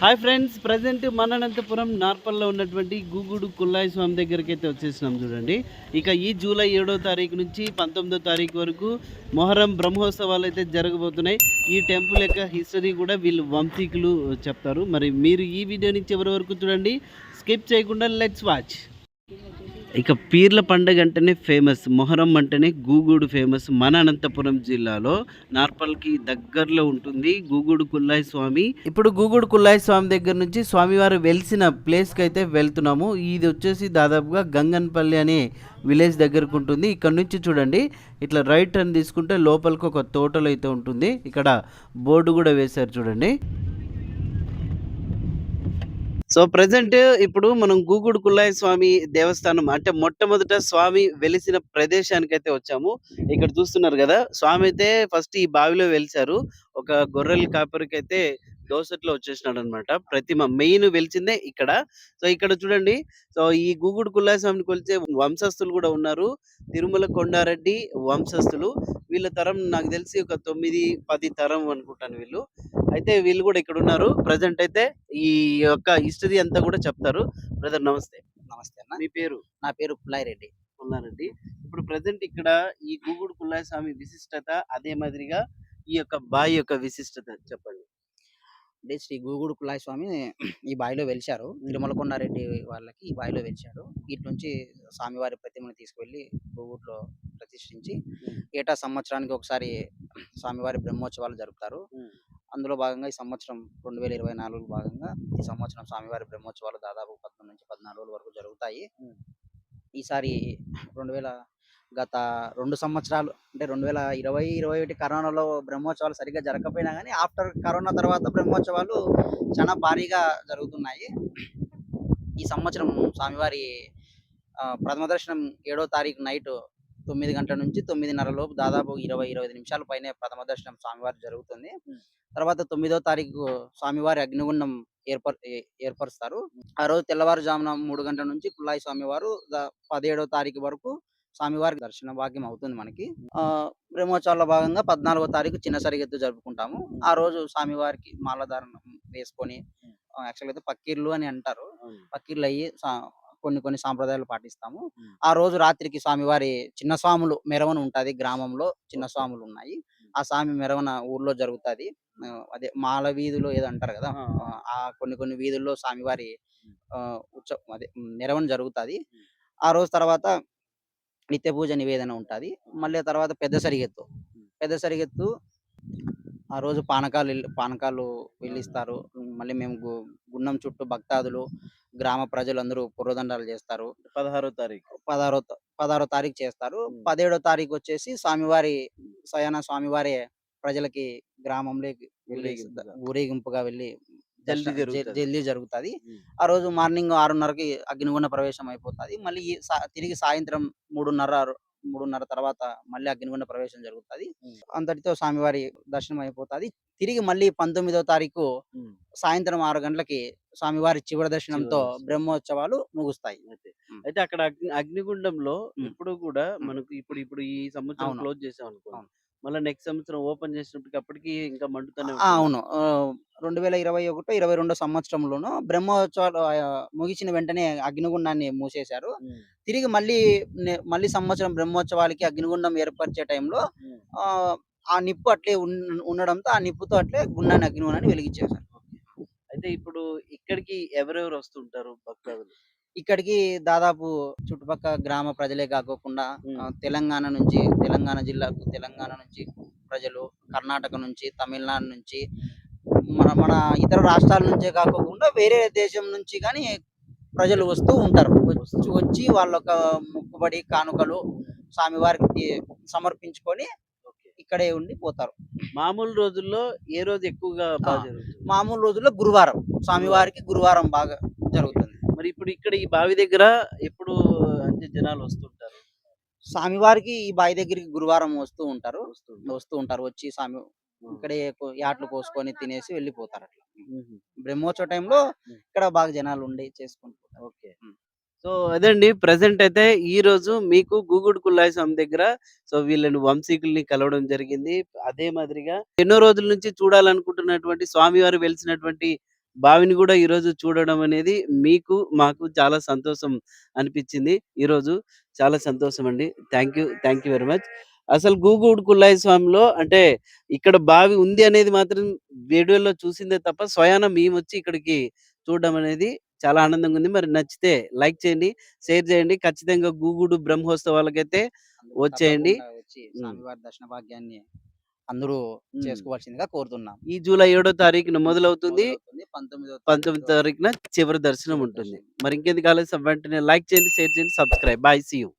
Hi friends present మనంతపురం నార్పల్లో ఉన్నటువంటి గూగుడు కుల్లాయి స్వామి దగ్గరికి అయితే వచ్చేసినాం చూడండి. ఇక ఈ జూలై ఏడో తారీఖు నుంచి పంతొమ్మిదో తారీఖు వరకు మొహరం బ్రహ్మోత్సవాలు అయితే జరగబోతున్నాయి. ఈ టెంపుల్ యొక్క హిస్టరీ కూడా వీళ్ళు వంశీకులు చెప్తారు. మరి మీరు ఈ వీడియో నుంచి చివరి వరకు చూడండి స్కిప్ చేయకుండా లెట్స్ వాచ్. ఇక పీర్ల పండగ అంటేనే ఫేమస్ మొహరం అంటేనే గూగుడు ఫేమస్ మన అనంతపురం జిల్లాలో నార్పల్కి దగ్గరలో ఉంటుంది గూగుడు కుల్లాయి స్వామి. ఇప్పుడు గూగుడు కుల్లాయి స్వామి దగ్గర నుంచి స్వామివారు వెలిసిన ప్లేస్కి అయితే వెళ్తున్నాము. ఇది వచ్చేసి దాదాపుగా గంగన్పల్లి అనే విలేజ్ దగ్గరకు ఉంటుంది. ఇక్కడ నుంచి చూడండి. ఇట్లా రైట్ టర్న్ తీసుకుంటే లోపలికి ఒక తోటలు అయితే ఉంటుంది. ఇక్కడ బోర్డు కూడా వేశారు చూడండి. సో ప్రజెంట్ ఇప్పుడు మనం గూగుడు కుల్లాయ స్వామి దేవస్థానం అంటే మొట్టమొదట స్వామి వెలిసిన ప్రదేశానికి అయితే వచ్చాము. ఇక్కడ చూస్తున్నారు కదా స్వామి అయితే ఫస్ట్ ఈ బావిలో వెలిసారు ఒక గొర్రెల కాపరికి అయితే దోసట్లో వచ్చేసినాడు అనమాట ప్రతిమ మెయిన్ వెలిచిందే ఇక్కడ. సో ఇక్కడ చూడండి. సో ఈ గూగుడు కుల్లాయి స్వామిని కొలిచే వంశస్థులు కూడా ఉన్నారు. తిరుమల కొండారెడ్డి వంశస్థులు. వీళ్ళ తరం నాకు తెలిసి ఒక తొమ్మిది పది తరం అనుకుంటాను వీళ్ళు. అయితే వీళ్ళు కూడా ఇక్కడ ఉన్నారు. ప్రజెంట్ అయితే ఈ యొక్క హిస్టరీ అంతా కూడా చెప్తారు. బ్రదర్ నమస్తే. నమస్తే అన్న. మీ పేరు? నా పేరు పుల్లాయి రెడ్డి ఉన్నారండి ఇప్పుడు ప్రజెంట్ ఇక్కడ ఈ గూగుడు కుల్లాయి స్వామి విశిష్టత అదే మాదిరిగా ఈ యొక్క బావి యొక్క విశిష్టత చెప్పండి. అంటే శ్రీ గూగుడు కులాయి స్వామి ఈ బావిలో వెలిశారు. తిరుమల కొండారెడ్డి వాళ్ళకి ఈ బావిలో వెలిచాడు ఇటు నుంచి స్వామివారి ప్రతిమను తీసుకువెళ్ళి గూగుడులో ప్రతిష్ఠించి ఏటా సంవత్సరానికి ఒకసారి స్వామివారి బ్రహ్మోత్సవాలు జరుపుతారు. అందులో భాగంగా ఈ సంవత్సరం రెండు వేల ఇరవై నాలుగు భాగంగా ఈ సంవత్సరం స్వామివారి బ్రహ్మోత్సవాలు దాదాపు పద్నాలుగు నుంచి పద్నాలుగు రోజుల వరకు జరుగుతాయి. ఈసారి రెండు వేల గత రెండు సంవత్సరాలు అంటే రెండు వేల ఇరవై ఇరవై ఒకటి కరోనాలో బ్రహ్మోత్సవాలు సరిగ్గా జరగకపోయినా కానీ ఆఫ్టర్ కరోనా తర్వాత బ్రహ్మోత్సవాలు చాలా భారీగా జరుగుతున్నాయి. ఈ సంవత్సరం స్వామివారి ప్రథమ దర్శనం ఏడో తారీఖు నైట్ తొమ్మిది గంటల నుంచి తొమ్మిదిన్నర లోపు దాదాపు ఇరవై ఇరవై నిమిషాల పైనే ప్రథమ దర్శనం స్వామివారి జరుగుతుంది. తర్వాత తొమ్మిదో తారీఖు స్వామివారి అగ్నిగుండం ఏర్పర్ ఏర్పరుస్తారు. ఆ రోజు తెల్లవారుజామున మూడు గంటల నుంచి కుల్లాయి స్వామివారు పదిహేడో తారీఖు వరకు స్వామివారికి దర్శన భాగ్యం అవుతుంది మనకి. ఆ బ్రహ్మోత్సవాల్లో భాగంగా పద్నాలుగో తారీఖు చిన్న సరిగెత్తు జరుపుకుంటాము. ఆ రోజు స్వామివారికి మాలధారణ వేసుకొని యాక్చువల్ అయితే పక్కీర్లు అని అంటారు. పక్కీర్లు అయ్యి కొన్ని కొన్ని సాంప్రదాయాలు పాటిస్తాము. ఆ రోజు రాత్రికి స్వామివారి చిన్న స్వాములు మెరవన ఉంటది గ్రామంలో చిన్న స్వాములు ఉన్నాయి. ఆ స్వామి మెరవన ఊర్లో జరుగుతది. అదే మాల వీధులు ఏదో అంటారు కదా ఆ, కొన్ని కొన్ని వీధుల్లో స్వామివారి ఉత్సవం అదే మెరవన జరుగుతది. ఆ రోజు తర్వాత నిత్య పూజ నివేదన ఉంటది. మళ్ళీ తర్వాత పెద్ద సరిగెత్తు. పెద్ద సరిగెత్తు ఆ రోజు పానకాలు పానకాలు వెళ్ళిస్తారు మళ్ళీ మేము గు- గున్నం చుట్టూ భక్తాదులు గ్రామ ప్రజలందరూ పురోదండాలు చేస్తారు. పదహారో తారీఖు. పదహారో పదహారో తారీఖు చేస్తారు. పదిహేడో తారీఖు వచ్చేసి స్వామివారి స్వయాన స్వామివారి ప్రజలకి గ్రామంలో. ఊరేగింపుగా వెళ్ళి జల్దీ జరుగుతది. జల్దీ జరుగుతుంది ఉమ్. ఆ రోజు మార్నింగ్ ఆరున్నరకి అగ్నిగుండ ప్రవేశం అయిపోతుంది మళ్ళీ తిరిగి సాయంత్రం మూడున్నర మూడున్నర తర్వాత మళ్ళీ అగ్నిగుండ ప్రవేశం జరుగుతుంది. అంతటితో స్వామివారి దర్శనం అయిపోతుంది తిరిగి మళ్ళీ పంతొమ్మిదో తారీఖు. సాయంత్రం ఆరు గంటలకి స్వామివారి చివరి దర్శనంతో దర్శనం. బ్రహ్మోత్సవాలు ముగుస్తాయి అయితే అక్కడ అగ్ని అగ్నిగుండంలో. ఇప్పుడు కూడా. మనకు ఇప్పుడు ఇప్పుడు ఈ సంవత్సరం. క్లోజ్ చేసాం అనుకో. మళ్ళీ నెక్స్ట్ సంవత్సరం ఓపెన్ చేసినప్పటికి అప్పటికి ఇంకా మండుతూనే ఆ, ఉంటుందా? అవును. రెండు వేల ఇరవై ఒకటో ఇరవై రెండో సంవత్సరంలోను బ్రహ్మోత్సవాలు ఆ, ముగిసిన వెంటనే అగ్నిగుండాన్ని మూసేశారు. ఉమ్. తిరిగి మళ్ళీ నె- మళ్ళీ సంవత్సరం బ్రహ్మోత్సవాలకి అగ్నిగుండం ఏర్పరిచే టైంలో ఉమ్. ఆ, ఆ నిప్పు అట్లే ఉండడంతో ఆ నిప్పుతో అట్లే గుండాన్ని అగ్నిగుండాన్ని వెలిగించేశారు. అయితే ఇప్పుడు ఇక్కడికి ఎవరెవరు వస్తుంటారు భక్తులు ఇక్కడికి దాదాపు చుట్టుపక్కల గ్రామ ప్రజలే. ఆ, తెలంగాణ నుంచి తెలంగాణ జిల్లాకు తెలంగాణ నుంచి ప్రజలు కర్ణాటక నుంచి తమిళనాడు నుంచి మన మన ఇతర రాష్ట్రాల నుంచే కాకోకుండా వేరే దేశం నుంచి కానీ ప్రజలు వస్తూ ఉంటారు. వచ్చి వచ్చి వాళ్ళ ఒక మొక్కుబడి కానుకలు స్వామివారికి సమర్పించుకొని. ఇక్కడే ఉండి పోతారు మామూలు రోజుల్లో ఏ రోజు ఎక్కువగా మామూలు రోజుల్లో గురువారం స్వామివారికి గురువారం బాగా మరి ఇప్పుడు ఇక్కడ ఈ బావి దగ్గర ఎప్పుడు అంటే జనాలు వస్తుంటారు? స్వామివారికి ఈ బావి దగ్గరికి గురువారం వస్తూ ఉంటారు. వస్తూ ఉంటారు. వచ్చి స్వామి ఇక్కడే యాట్లు కోసుకొని తినేసి వెళ్ళిపోతారు అట్లా. బ్రహ్మోత్సవ టైంలో ఇక్కడ బాగా జనాలు ఉండి చేసుకుంటారు ఓకే. సో అదండి ప్రజెంట్ అయితే ఈ రోజు మీకు గూగుడు కుల్లాయి స్వామి దగ్గర సో వీళ్ళని వంశీకుల్ని కలవడం జరిగింది. అదే మాదిరిగా ఎన్నో రోజుల నుంచి చూడాలనుకుంటున్నటువంటి స్వామివారు వెలిసినటువంటి బావిని కూడా ఈరోజు చూడడం అనేది మీకు మాకు చాలా సంతోషం అనిపించింది ఈరోజు చాలా సంతోషం అండి thank you thank you very much. అసలు గూగూడు కుల్లాయి స్వామిలో అంటే ఇక్కడ బావి ఉంది అనేది మాత్రం వీడియోలో చూసిందే తప్ప స్వయాన మేము వచ్చి ఇక్కడికి చూడడం అనేది చాలా ఆనందంగా ఉంది. మరి నచ్చితే లైక్ చేయండి షేర్ చేయండి. ఖచ్చితంగా గూగుడు బ్రహ్మోత్సవాలకైతే వచ్చేయండి. తప్పకుండా వచ్చి. స్వామివారి దర్శన భాగ్యాన్ని అందరూ. చేసుకోవాల్సిందిగా కోరుతున్నాం. ఈ జూలై ఏడో తారీఖున మొదలవుతుంది. పంతొమ్మిదో తారీఖున చివరి దర్శనం ఉంటుంది. మరి ఇంకెందుకు ఆలస్యం? వెంటనే లైక్ చేయండి షేర్ చేయండి సబ్స్క్రైబ్. Bye see you.